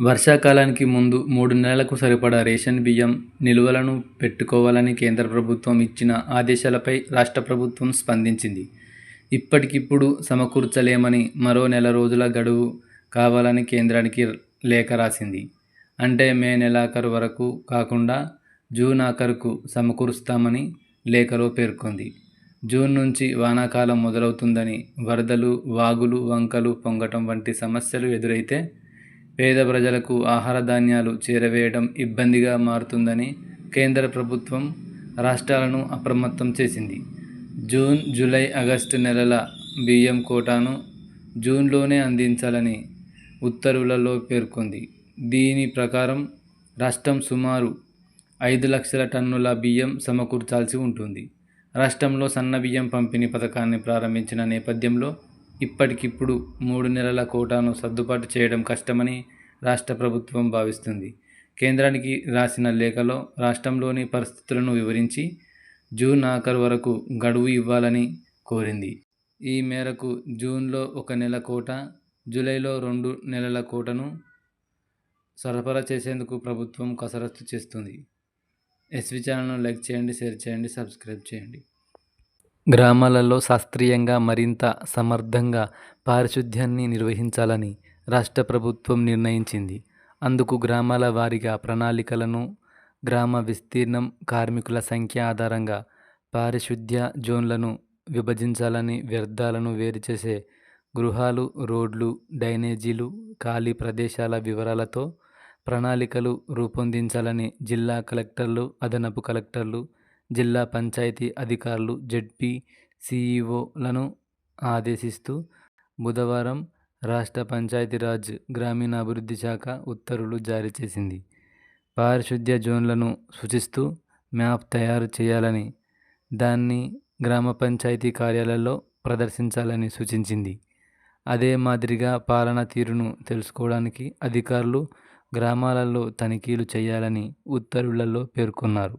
వర్షాకాలానికి ముందు మూడు నెలలకు సరిపడా రేషన్ బియ్యం నిల్వలను పెట్టుకోవాలని కేంద్ర ప్రభుత్వం ఇచ్చిన ఆదేశాలపై రాష్ట్ర ప్రభుత్వం స్పందించింది. ఇప్పటికిప్పుడు సమకూర్చలేమని మరో నెల రోజుల గడువు కావాలని కేంద్రానికి లేఖ రాసింది. అంటే మే నెలాఖరు వరకు కాకుండా జూన్ ఆఖరుకు సమకూరుస్తామని లేఖలో పేర్కొంది. జూన్ నుంచి వానాకాలం మొదలవుతుందని, వరదలు, వాగులు వంకలు పొంగటం వంటి సమస్యలు ఎదురైతే పేద ప్రజలకు ఆహార ధాన్యాలు చేరవేయడం ఇబ్బందిగా మారుతుందని కేంద్ర ప్రభుత్వం రాష్ట్రాలను అప్రమత్తం చేసింది. జూన్, జూలై, ఆగస్టు నెలల బియ్యం కోటాను జూన్లోనే అందించాలని ఉత్తర్వులలో పేర్కొంది. దీని ప్రకారం రాష్ట్రం సుమారు ఐదు లక్షల టన్నుల బియ్యం సమకూర్చాల్సి ఉంటుంది. రాష్ట్రంలో సన్న బియ్యం పంపిణీ పథకాన్ని ప్రారంభించిన నేపథ్యంలో ఇప్పటికిప్పుడు మూడు నెలల కోటాను సర్దుబాటు చేయడం కష్టమని రాష్ట్ర ప్రభుత్వం భావిస్తుంది. కేంద్రానికి రాసిన లేఖలో రాష్ట్రంలోని పరిస్థితులను వివరించి జూన్ ఆఖరు వరకు గడువు ఇవ్వాలని కోరింది. ఈ మేరకు జూన్లో ఒక నెల కోటా, జూలైలో రెండు నెలల కోటను సరఫరా చేసేందుకు ప్రభుత్వం కసరత్తు చేస్తుంది ఎస్వి ఛానల్ను లైక్ చేయండి, షేర్ చేయండి, సబ్స్క్రైబ్ చేయండి. గ్రామాలలో శాస్త్రీయంగా మరింత సమర్థంగా పారిశుధ్యాన్ని నిర్వహించాలని రాష్ట్ర ప్రభుత్వం నిర్ణయించింది. అందుకు గ్రామాల వారీగా ప్రణాళికలను, గ్రామ విస్తీర్ణం, కార్మికుల సంఖ్య ఆధారంగా పారిశుధ్య జోన్లను విభజించాలని, వ్యర్థాలను వేరుచేసే గృహాలు, రోడ్లు, డైనేజీలు ఖాళీ ప్రదేశాల వివరాలతో ప్రణాళికలు రూపొందించాలని జిల్లా కలెక్టర్లు, అదనపు కలెక్టర్లు, జిల్లా పంచాయతీ అధికారులు, జెడ్పీ సీఈఓలను ఆదేశిస్తూ బుధవారం రాష్ట్ర పంచాయతీరాజ్, గ్రామీణాభివృద్ధి శాఖ ఉత్తర్వులు జారీ చేసింది. పారిశుధ్య జోన్లను సూచిస్తూ మ్యాప్ తయారు చేయాలని, దాన్ని గ్రామ పంచాయతీ కార్యాలయాల్లో ప్రదర్శించాలని సూచించింది. అదే మాదిరిగా పాలనా తీరును తెలుసుకోవడానికి అధికారులు గ్రామాలలో తనిఖీలు చేయాలని ఉత్తర్వులలో పేర్కొన్నారు.